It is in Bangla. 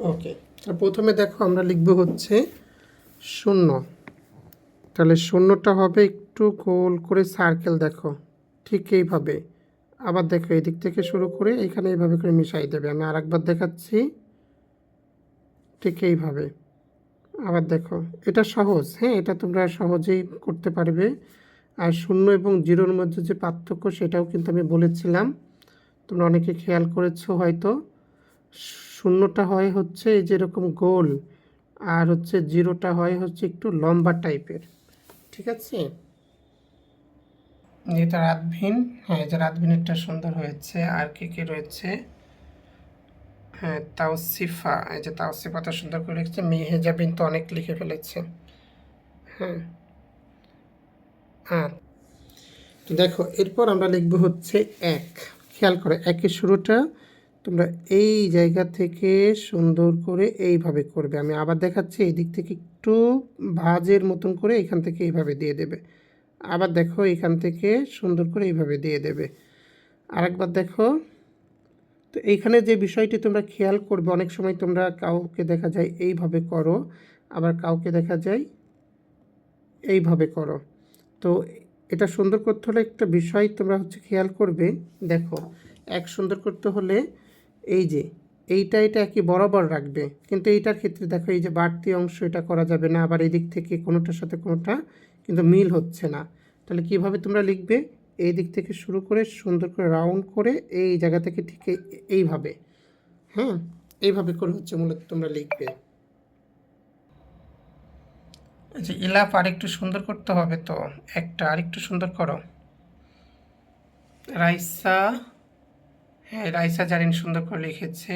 ওকে প্রথমে দেখো আমরা লিখব হচ্ছে শূন্য। তাহলে শূন্যটা হবে একটু গোল করে সার্কেল দেখো। ঠিক এইভাবে। আবার দেখো এই দিক থেকে শুরু করে এখানে এইভাবে করে মিশাই দেবে। আমি আরেকবার দেখাচ্ছি। ঠিক এইভাবে। আবার দেখো, এটা সহজ। হ্যাঁ এটা তোমরা সহজেই করতে পারবে। আর শূন্য এবং জিরোর মধ্যে যে পার্থক্য সেটাও কিন্তু আমি বলেছিলাম। তোমরা অনেকে খেয়াল করেছ হয়তো। শূন্যটা হয় হচ্ছে যেরকম গোল, আর হচ্ছে জিরোটা হয় হচ্ছে একটু লম্বা টাইপের, ঠিক আছে? যেটা রাতভিন হ্যাঁ যে রাতভিনেরটা সুন্দর হয়েছে, আর কি কি রয়েছে? হ্যাঁ তাওসিফা, এই যে তাওসিফাটা সুন্দর করে লিখেছে, মেহেজাবিন তো অনেক লিখে ফেলেছে হ্যাঁ। হ্যাঁ তো দেখো, এরপর আমরা লিখব হচ্ছে এক, খেয়াল করো, একের শুরুটা তোমরা এই জায়গা থেকে সুন্দর করে এইভাবে করবে। আমি আবার দেখাচ্ছি এই দিক থেকে একটু ভাজের মতন করে এখান থেকে এইভাবে দিয়ে দেবে। আবার দেখো, এখান থেকে সুন্দর করে এইভাবে দিয়ে দেবে। আরেকবার দেখো। তো এইখানে যে বিষয়টি তোমরা খেয়াল করবে, অনেক সময় তোমরা কাউকে দেখা যায় এইভাবে করো, আবার কাউকে দেখা যায় এইভাবে করো। তো এটা সুন্দর করতে হলে একটা বিষয় তোমরা হচ্ছে খেয়াল করবে। দেখো, এক সুন্দর করতে হলে এই যে, এইটা, এটা একই বরাবর রাখবে। কিন্তু এইটার ক্ষেত্রে দেখো, এই যে বাড়তি অংশ এটা করা যাবে না, আবার এই দিক থেকে কোনোটার সাথে কোনোটা কিন্তু মিল হচ্ছে না। তাহলে কীভাবে তোমরা লিখবে? এই দিক থেকে শুরু করে সুন্দর করে রাউন্ড করে এই জায়গা থেকে ঠিক এইভাবে। হ্যাঁ? এইভাবে করে হচ্ছে মূলত তোমরা লিখবে। আচ্ছা ইলাপ আর একটু সুন্দর করতে হবে তো। একটা আর একটু সুন্দর করো। রাইসা হ্যাঁ রাইসা জারিন সুন্দর করে লিখেছে।